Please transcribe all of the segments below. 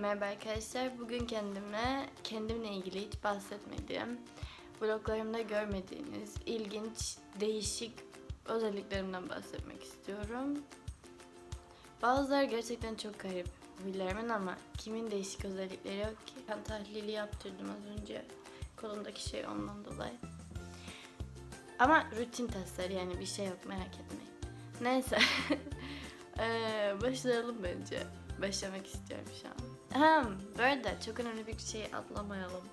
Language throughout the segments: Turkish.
Merhaba arkadaşlar. Bugün kendime kendimle ilgili hiç bahsetmediğim, vloglarımda görmediğiniz ilginç, değişik özelliklerimden bahsetmek istiyorum. Bazıları gerçekten çok garip bilirlerimin ama kimin değişik özellikleri yok ki? Ben tahlili yaptırdım az önce. Kolumdaki şey ondan dolayı. Ama rutin testler yani bir şey yok merak etmeyin. Neyse. Eee, başlayalım bence. Başlamak istiyorum şu an. Hem bu arada çok önemli bir şey atlamayalım.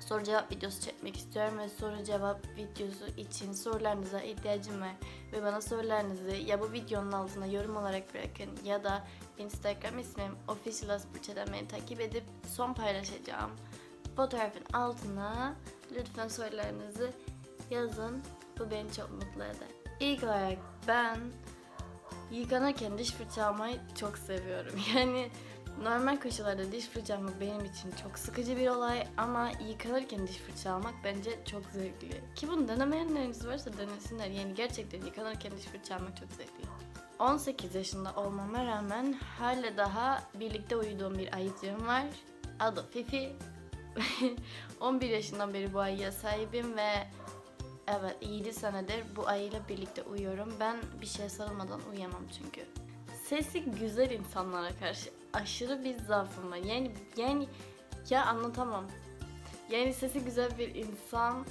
Soru cevap videosu çekmek istiyorum ve soru cevap videosu için sorularınıza ihtiyacım var. Ve bana sorularınızı ya bu videonun altına yorum olarak bırakın ya da Instagram ismim officialasburçeden beni takip edip son paylaşacağım fotoğrafın altına lütfen sorularınızı yazın. Bu beni çok mutlu eder. İlk olarak ben yıkanırken diş fırçalamayı çok seviyorum. Yani normal koşullarda diş fırçalamak benim için çok sıkıcı bir olay ama yıkanırken diş fırçalamak bence çok zevkli. Ki bunu denemeyenleriniz varsa denesinler. Yani gerçekten yıkanırken diş fırçalamak çok zevkli. 18 yaşında olmama rağmen hala daha birlikte uyuduğum bir ayıcığım var. Adı Fifi. 11 yaşından beri bu ayıya sahibim ve Evet 7 senedir bu ayıyla birlikte uyuyorum. Ben bir şeye sarılmadan uyuyamam çünkü. Sesi güzel insanlara karşı aşırı bir zaafım var. Yani yani ya anlatamam. Yani sesi güzel bir insan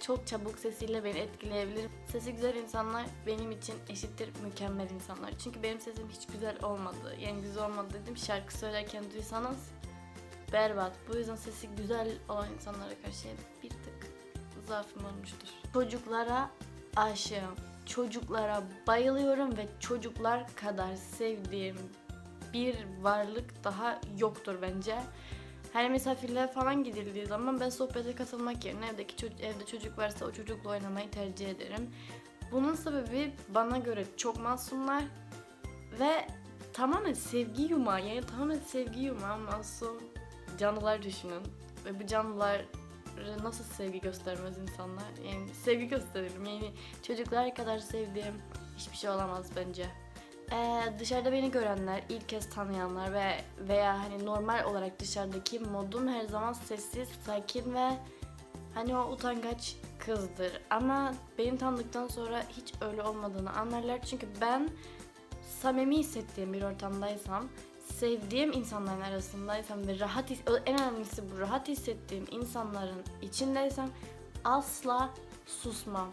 çok çabuk sesiyle beni etkileyebilir. Sesi güzel insanlar benim için eşittir mükemmel insanlar. Çünkü benim sesim hiç güzel olmadı. Yani güzel olmadı dedim şarkı söylerken duysanız berbat. Bu yüzden sesi güzel olan insanlara karşı bir tık zaafım olmuştur. Çocuklara aşığım. Çocuklara bayılıyorum ve çocuklar kadar sevdiğim bir varlık daha yoktur bence. Hani misafirliğe falan gidildiği zaman ben sohbete katılmak yerine evdeki çocuk, evde çocuk varsa o çocukla oynamayı tercih ederim. Bunun sebebi bana göre çok masumlar ve tamamen sevgi yumağı yani tamamen sevgi yumağı masum canlılar düşünün. Ve bu canlılar nasıl sevgi göstermez insanlar? Yani sevgi gösteririm. Yani çocuklar kadar sevdiğim hiçbir şey olamaz bence. Ee, dışarıda beni görenler, ilk kez tanıyanlar ve veya hani normal olarak dışarıdaki modum her zaman sessiz, sakin ve hani o utangaç kızdır. Ama beni tanıdıktan sonra hiç öyle olmadığını anlarlar. Çünkü ben samimi hissettiğim bir ortamdaysam sevdiğim insanların arasındaysam ve rahat en önemlisi bu rahat hissettiğim insanların içindeysem asla susmam.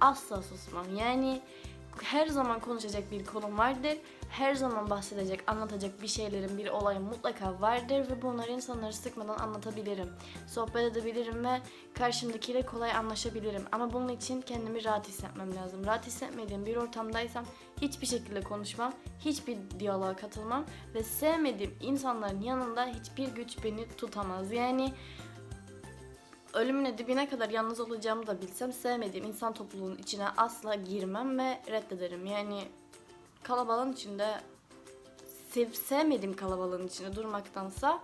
Asla susmam. Yani her zaman konuşacak bir konum vardır. Her zaman bahsedecek, anlatacak bir şeylerin, bir olayın mutlaka vardır ve bunları insanları sıkmadan anlatabilirim. Sohbet edebilirim ve karşımdakiyle kolay anlaşabilirim. Ama bunun için kendimi rahat hissetmem lazım. Rahat hissetmediğim bir ortamdaysam hiçbir şekilde konuşmam, hiçbir diyaloğa katılmam ve sevmediğim insanların yanında hiçbir güç beni tutamaz. Yani ölümüne dibine kadar yalnız olacağımı da bilsem sevmediğim insan topluluğunun içine asla girmem ve reddederim. Yani kalabalığın içinde sev sevmediğim kalabalığın içinde durmaktansa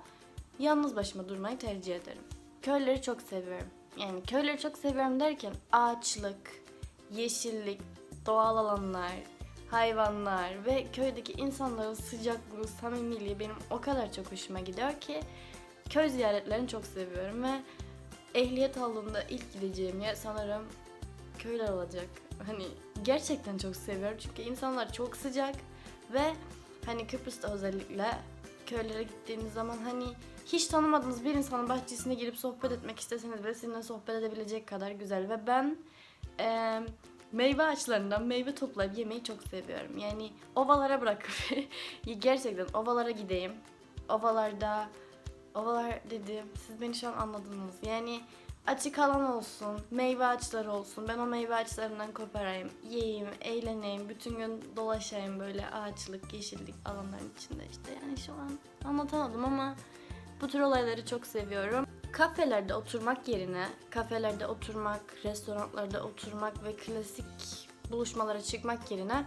yalnız başıma durmayı tercih ederim. Köyleri çok seviyorum. Yani köyleri çok seviyorum derken ağaçlık, yeşillik, doğal alanlar, hayvanlar ve köydeki insanların sıcaklığı, samimiliği benim o kadar çok hoşuma gidiyor ki köy ziyaretlerini çok seviyorum ve ehliyet aldığımda ilk gideceğim yer sanırım köyler olacak. Hani gerçekten çok seviyorum çünkü insanlar çok sıcak ve hani Kıbrıs'ta özellikle köylere gittiğiniz zaman hani hiç tanımadığınız bir insanın bahçesine girip sohbet etmek isteseniz ve sizinle sohbet edebilecek kadar güzel ve ben eee, meyve ağaçlarından meyve toplayıp yemeyi çok seviyorum. Yani ovalara bırakıp gerçekten ovalara gideyim. Ovalarda Ovalar dedim. Siz beni şu an anladınız. Yani açık alan olsun, meyve ağaçları olsun. Ben o meyve ağaçlarından koparayım, yiyeyim, eğleneyim, bütün gün dolaşayım böyle ağaçlık, yeşillik alanların içinde işte. Yani şu an anlatamadım ama bu tür olayları çok seviyorum. Kafelerde oturmak yerine, kafelerde oturmak, restoranlarda oturmak ve klasik buluşmalara çıkmak yerine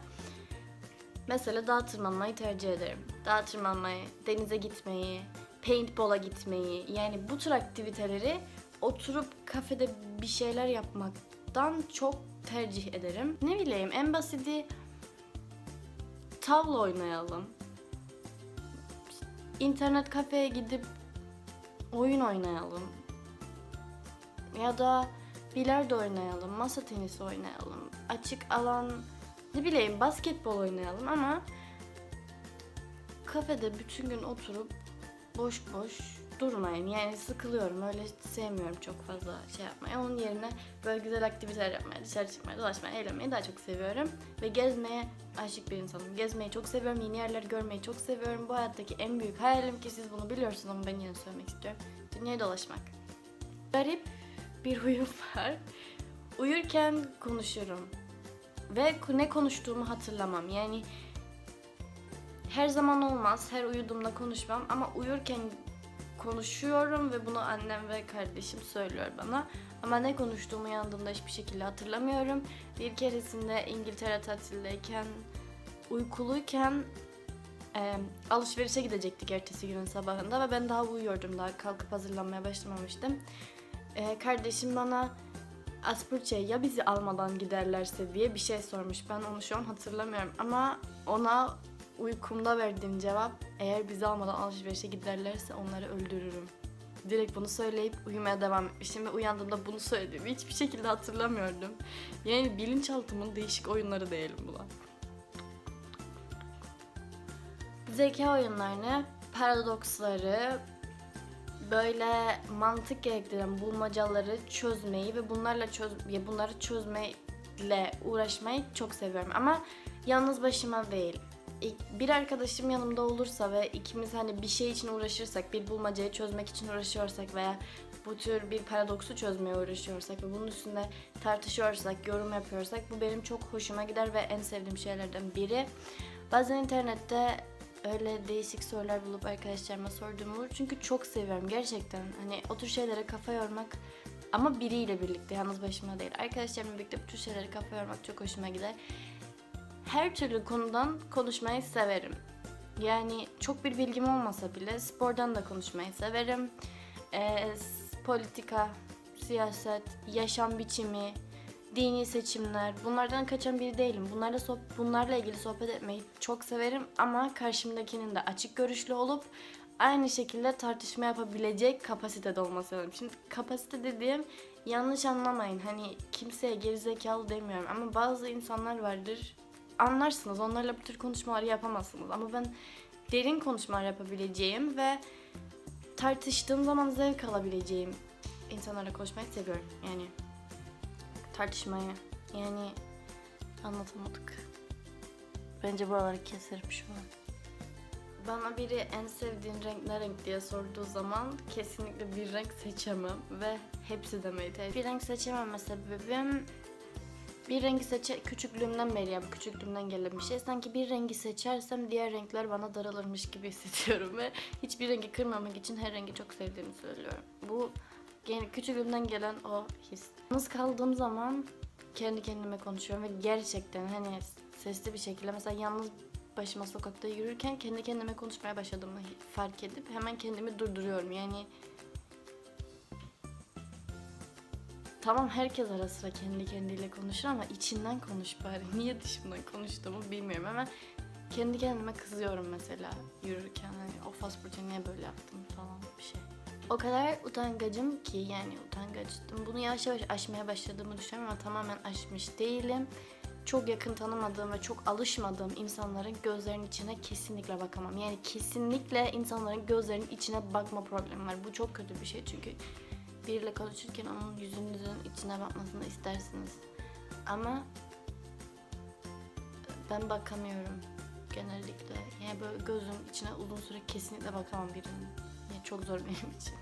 Mesela dağa tırmanmayı tercih ederim. Dağa tırmanmayı, denize gitmeyi, paintball'a gitmeyi yani bu tür aktiviteleri oturup kafede bir şeyler yapmaktan çok tercih ederim. Ne bileyim en basiti tavla oynayalım. internet kafeye gidip oyun oynayalım. Ya da bilardo oynayalım, masa tenisi oynayalım. Açık alan ne bileyim basketbol oynayalım ama kafede bütün gün oturup boş boş durmayın. Yani sıkılıyorum. Öyle sevmiyorum çok fazla şey yapmayı. Onun yerine böyle güzel aktiviteler yapmayı, dışarı çıkmayı, dolaşmayı, eğlenmeyi daha çok seviyorum. Ve gezmeye aşık bir insanım. Gezmeyi çok seviyorum. Yeni yerler görmeyi çok seviyorum. Bu hayattaki en büyük hayalim ki siz bunu biliyorsunuz ama ben yine söylemek istiyorum. Dünyayı dolaşmak. Garip bir huyum var. Uyurken konuşurum. Ve ne konuştuğumu hatırlamam. Yani her zaman olmaz. Her uyuduğumda konuşmam ama uyurken konuşuyorum ve bunu annem ve kardeşim söylüyor bana. Ama ne konuştuğumu yandığımda hiçbir şekilde hatırlamıyorum. Bir keresinde İngiltere tatildeyken, uykuluyken e, alışverişe gidecektik ertesi günün sabahında ve ben daha uyuyordum. Daha kalkıp hazırlanmaya başlamamıştım. E, kardeşim bana Aspurçe ya bizi almadan giderlerse diye bir şey sormuş. Ben onu şu an hatırlamıyorum ama ona uykumda verdiğim cevap eğer bizi almadan alışverişe giderlerse onları öldürürüm. Direkt bunu söyleyip uyumaya devam etmişim ve uyandığımda bunu söylediğimi hiçbir şekilde hatırlamıyordum. Yani bilinçaltımın değişik oyunları diyelim buna. Zeka oyunlarını, paradoksları, böyle mantık gerektiren bulmacaları çözmeyi ve bunlarla çöz bunları çözmeyle uğraşmayı çok seviyorum ama yalnız başıma değil. Bir arkadaşım yanımda olursa ve ikimiz hani bir şey için uğraşırsak, bir bulmacayı çözmek için uğraşıyorsak veya bu tür bir paradoksu çözmeye uğraşıyorsak ve bunun üstünde tartışıyorsak, yorum yapıyorsak bu benim çok hoşuma gider ve en sevdiğim şeylerden biri. Bazen internette öyle değişik sorular bulup arkadaşlarıma sorduğum olur. Çünkü çok seviyorum gerçekten. Hani o tür şeylere kafa yormak ama biriyle birlikte, yalnız başıma değil. Arkadaşlarımla birlikte bu tür şeylere kafa yormak çok hoşuma gider. Her türlü konudan konuşmayı severim. Yani çok bir bilgim olmasa bile spordan da konuşmayı severim. S- politika, siyaset, yaşam biçimi, dini seçimler bunlardan kaçan biri değilim. Bunlarla soh- bunlarla ilgili sohbet etmeyi çok severim ama karşımdakinin de açık görüşlü olup aynı şekilde tartışma yapabilecek kapasitede olması lazım. Şimdi kapasite dediğim yanlış anlamayın. Hani kimseye gerizekalı demiyorum ama bazı insanlar vardır. Anlarsınız. Onlarla bu tür konuşmaları yapamazsınız. Ama ben derin konuşmalar yapabileceğim ve tartıştığım zaman zevk alabileceğim insanlarla konuşmayı seviyorum. Yani tartışmayı. Yani anlatamadık. Bence buraları keserim şu an. Bana biri en sevdiğin renk ne renk diye sorduğu zaman kesinlikle bir renk seçemem ve hepsi demeydi. Bir renk seçememe sebebim bir rengi seçe küçüklüğümden beri ya bu küçüklüğümden gelen bir şey. Sanki bir rengi seçersem diğer renkler bana daralırmış gibi hissediyorum ve hiçbir rengi kırmamak için her rengi çok sevdiğimi söylüyorum. Bu yani küçüklüğümden gelen o his. Yalnız kaldığım zaman kendi kendime konuşuyorum ve gerçekten hani sesli bir şekilde mesela yalnız başıma sokakta yürürken kendi kendime konuşmaya başladığımı fark edip hemen kendimi durduruyorum. Yani tamam herkes ara sıra kendi kendiyle konuşur ama içinden konuş bari. Niye dışımdan konuştuğumu bilmiyorum ama kendi kendime kızıyorum mesela yürürken hani of Asburcu niye böyle yaptım falan bir şey. O kadar utangacım ki yani utangaçtım. Bunu yavaş yavaş aşmaya başladığımı düşünüyorum ama tamamen aşmış değilim. Çok yakın tanımadığım ve çok alışmadığım insanların gözlerinin içine kesinlikle bakamam. Yani kesinlikle insanların gözlerinin içine bakma problemi var. Bu çok kötü bir şey çünkü biriyle konuşurken onun yüzünüzün içine bakmasını istersiniz. Ama ben bakamıyorum genellikle. Yani böyle gözün içine uzun süre kesinlikle bakamam birinin. Yani çok zor benim için.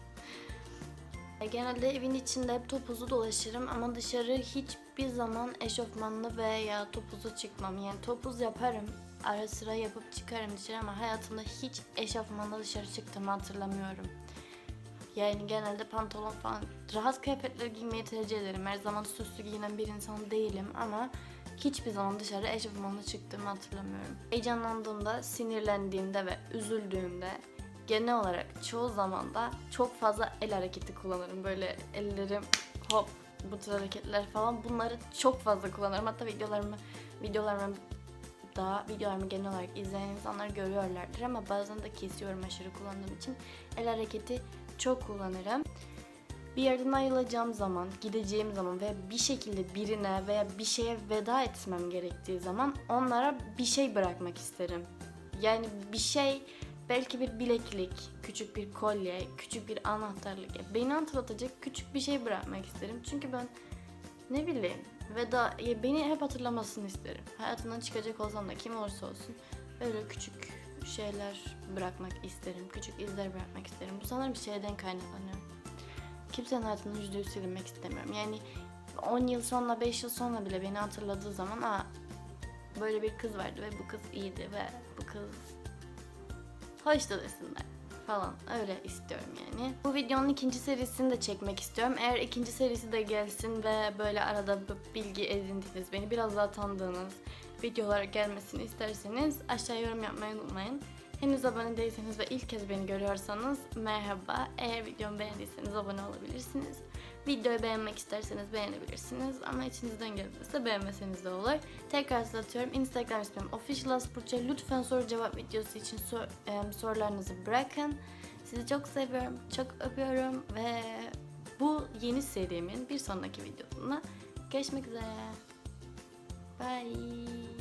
Genelde evin içinde hep topuzu dolaşırım ama dışarı hiçbir zaman eşofmanlı veya topuzlu çıkmam. Yani topuz yaparım, ara sıra yapıp çıkarım dışarı ama hayatımda hiç eşofmanla dışarı çıktığımı hatırlamıyorum. Yani genelde pantolon falan rahat kıyafetler giymeyi tercih ederim. Her zaman süslü giyinen bir insan değilim ama hiçbir zaman dışarı eşofmanla çıktığımı hatırlamıyorum. Heyecanlandığımda, sinirlendiğimde ve üzüldüğümde genel olarak çoğu zaman da çok fazla el hareketi kullanırım. Böyle ellerim hop bu tür hareketler falan bunları çok fazla kullanırım. Hatta videolarımı videolarıma da videolarımı genel olarak izleyen insanlar görüyorlardır ama bazen de kesiyorum aşırı kullandığım için el hareketi çok kullanırım. Bir yerden ayrılacağım zaman, gideceğim zaman ve bir şekilde birine veya bir şeye veda etmem gerektiği zaman onlara bir şey bırakmak isterim. Yani bir şey belki bir bileklik, küçük bir kolye, küçük bir anahtarlık. Beni hatırlatacak küçük bir şey bırakmak isterim. Çünkü ben ne bileyim veda beni hep hatırlamasını isterim. Hayatından çıkacak olsam da kim olursa olsun böyle küçük şeyler bırakmak isterim. Küçük izler bırakmak isterim. Bu sanırım bir şeyden kaynaklanıyor. Kimsenin hayatından yüzde yüz silinmek istemiyorum. Yani 10 yıl sonra 5 yıl sonra bile beni hatırladığı zaman Aa, böyle bir kız vardı ve bu kız iyiydi ve bu kız hoştu desinler falan öyle istiyorum yani. Bu videonun ikinci serisini de çekmek istiyorum. Eğer ikinci serisi de gelsin ve böyle arada bilgi edindiğiniz, beni biraz daha tanıdığınız videolar gelmesini isterseniz aşağı yorum yapmayı unutmayın. Henüz abone değilseniz ve ilk kez beni görüyorsanız merhaba. Eğer videomu beğendiyseniz abone olabilirsiniz. Videoyu beğenmek isterseniz beğenebilirsiniz ama içinizden gelirse beğenmeseniz de olur. Tekrar hatırlatıyorum. Instagram ismim officialaspurça. Lütfen soru cevap videosu için sor- em, sorularınızı bırakın. Sizi çok seviyorum, çok öpüyorum ve bu yeni serimin bir sonraki videosunda görüşmek üzere. Bye.